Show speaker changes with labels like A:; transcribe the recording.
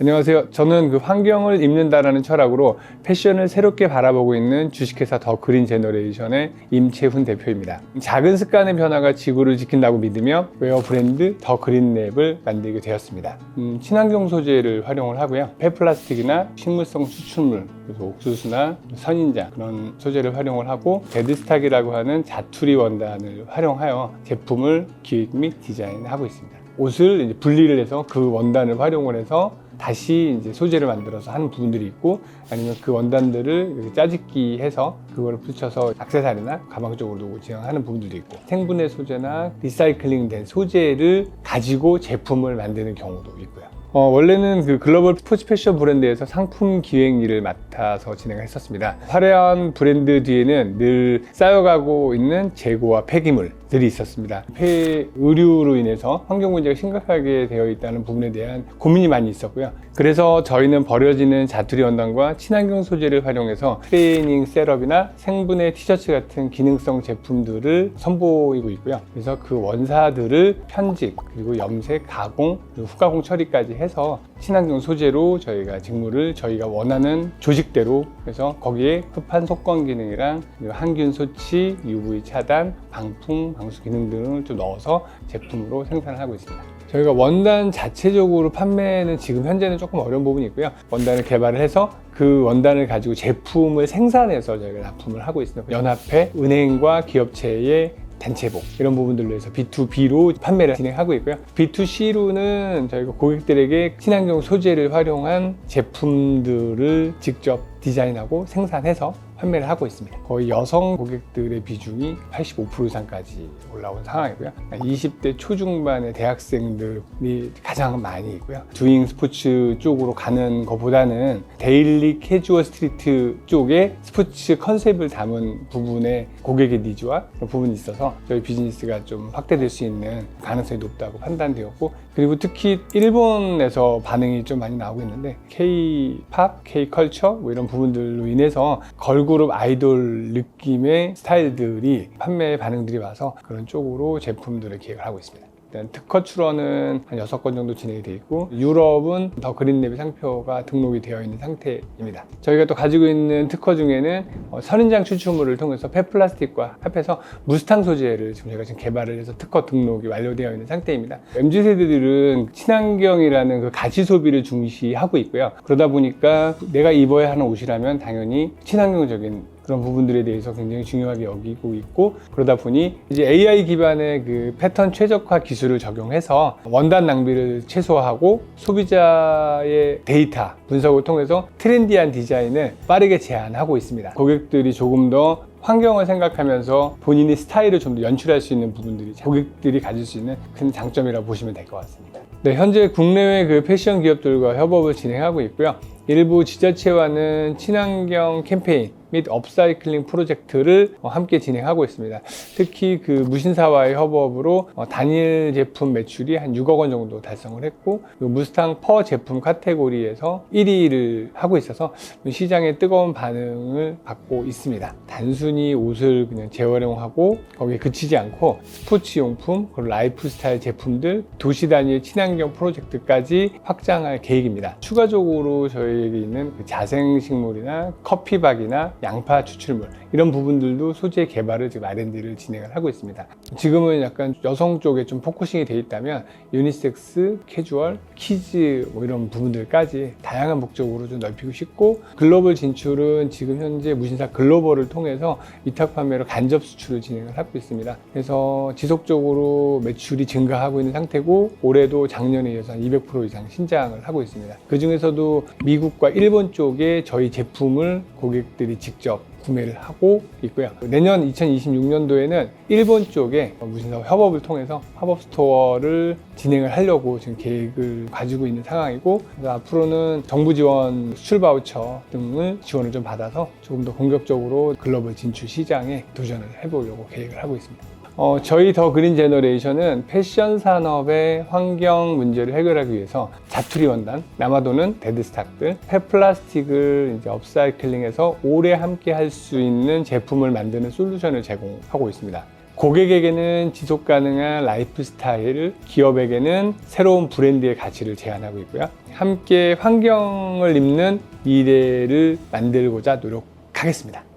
A: 안녕하세요. 저는 그 환경을 입는다라는 철학으로 패션을 새롭게 바라보고 있는 주식회사 더 그린 제너레이션의 임채훈 대표입니다. 작은 습관의 변화가 지구를 지킨다고 믿으며 웨어 브랜드 더 그린 랩을 만들게 되었습니다. 음, 친환경 소재를 활용을 하고요. 폐플라스틱이나 식물성 추출물, 그래서 옥수수나 선인장 그런 소재를 활용을 하고 데드스탁이라고 하는 자투리 원단을 활용하여 제품을 기획 및 디자인하고 있습니다. 옷을 분리를 해서 그 원단을 활용을 해서 다시 이제 소재를 만들어서 하는 부분들이 있고 아니면 그 원단들을 짜집기 해서 그걸 붙여서 액세서리나 가방 쪽으로도 진행하는 부분들도 있고 생분해 소재나 리사이클링 된 소재를 가지고 제품을 만드는 경우도 있고요. 어, 원래는 그 글로벌 스포츠 패션 브랜드에서 상품 기획 일을 맡아서 진행을 했었습니다. 화려한 브랜드 뒤에는 늘 쌓여가고 있는 재고와 폐기물 들이 있었습니다. 폐 의류로 인해서 환경 문제가 심각하게 되어 있다는 부분에 대한 고민이 많이 있었고요. 그래서 저희는 버려지는 자투리 원단과 친환경 소재를 활용해서 트레이닝 셋업이나 생분해 티셔츠 같은 기능성 제품들을 선보이고 있고요. 그래서 그 원사들을 편집 그리고 염색, 가공, 그리고 후가공 처리까지 해서 친환경 소재로 저희가 직무를 저희가 원하는 조직대로 해서 거기에 흡판 속건 기능이랑 항균 소치, UV 차단, 방풍, 방수 기능 등을 좀 넣어서 제품으로 생산을 하고 있습니다. 저희가 원단 자체적으로 판매는 지금 현재는 조금 어려운 부분이 있고요. 원단을 개발을 해서 그 원단을 가지고 제품을 생산해서 저희가 납품을 하고 있습니다. 연합회, 은행과 기업체의 단체복 이런 부분들로 해서 B2B로 판매를 진행하고 있고요. B2C로는 저희가 고객들에게 친환경 소재를 활용한 제품들을 직접 디자인하고 생산해서 판매를 하고 있습니다. 거의 여성 고객들의 비중이 85% 이상까지 올라온 상황이고요. 20대 초중반의 대학생들이 가장 많이 있고요. 두잉 스포츠 쪽으로 가는 것보다는 데일리 캐주얼 스트리트 쪽에 스포츠 컨셉을 담은 부분에 고객의 니즈와 그런 부분이 있어서 저희 비즈니스가 좀 확대될 수 있는 가능성이 높다고 판단되었고 그리고 특히 일본에서 반응이 좀 많이 나오고 있는데 K-팝, K-컬처 뭐 이런 부분들로 인해서 걸그룹 아이돌 느낌의 스타일들이 판매 반응들이 와서 그런 쪽으로 제품들을 기획을 하고 있습니다. 특허 출원은 한 6건 정도 진행이 되어 있고 유럽은 더 그린랩의 상표가 등록이 되어 있는 상태입니다. 저희가 또 가지고 있는 특허 중에는 어, 선인장 추출물을 통해서 폐플라스틱과 합해서 무스탕 소재를 지금 저희가 지금 개발을 해서 특허 등록이 완료되어 있는 상태입니다. MZ 세대들은 친환경이라는 그 가치 소비를 중시하고 있고요. 그러다 보니까 내가 입어야 하는 옷이라면 당연히 친환경적인 그런 부분들에 대해서 굉장히 중요하게 여기고 있고 그러다 보니 이제 AI 기반의 그 패턴 최적화 기술을 적용해서 원단 낭비를 최소화하고 소비자의 데이터 분석을 통해서 트렌디한 디자인을 빠르게 제안하고 있습니다. 고객들이 조금 더 환경을 생각하면서 본인의 스타일을 좀 더 연출할 수 있는 부분들이 고객들이 가질 수 있는 큰 장점이라고 보시면 될 것 같습니다. 네, 현재 국내외 그 패션 기업들과 협업을 진행하고 있고요. 일부 지자체와는 친환경 캠페인 및 업사이클링 프로젝트를 어, 함께 진행하고 있습니다. 특히 그 무신사와의 협업으로 어, 단일 제품 매출이 한 6억 원 정도 달성을 했고 그 무스탕 퍼 제품 카테고리에서 1위를 하고 있어서 시장의 뜨거운 반응을 받고 있습니다. 단순히 옷을 그냥 재활용하고 거기에 그치지 않고 스포츠 용품, 그리고 라이프 스타일 제품들, 도시 단위의 친환경 프로젝트까지 확장할 계획입니다. 추가적으로 저희에게 있는 그 자생식물이나 커피박이나 양파 추출물 이런 부분들도 소재 개발을 지금 R&D를 진행을 하고 있습니다. 지금은 약간 여성 쪽에 좀 포커싱이 돼 있다면 유니섹스, 캐주얼, 키즈 뭐 이런 부분들까지 다양한 목적으로 좀 넓히고 싶고 글로벌 진출은 지금 현재 무신사 글로벌을 통해서 위탁 판매로 간접 수출을 진행을 하고 있습니다. 그래서 지속적으로 매출이 증가하고 있는 상태고 올해도 작년에 이어서 한 200% 이상 신장을 하고 있습니다. 그 중에서도 미국과 일본 쪽에 저희 제품을 고객들이 직접 구매를 하고 있고요. 내년 2026년도에는 일본 쪽에 무신사 협업을 통해서 팝업 스토어를 진행을 하려고 지금 계획을 가지고 있는 상황이고 앞으로는 정부 지원 수출 바우처 등을 지원을 좀 받아서 조금 더 공격적으로 글로벌 진출 시장에 도전을 해보려고 계획을 하고 있습니다. 어, 저희 더 그린 제너레이션은 패션 산업의 환경 문제를 해결하기 위해서 자투리 원단, 남아도는 데드스탁들, 폐플라스틱을 이제 업사이클링해서 오래 함께 할 수 있는 제품을 만드는 솔루션을 제공하고 있습니다. 고객에게는 지속 가능한 라이프 스타일, 기업에게는 새로운 브랜드의 가치를 제안하고 있고요. 함께 환경을 입는 미래를 만들고자 노력하겠습니다.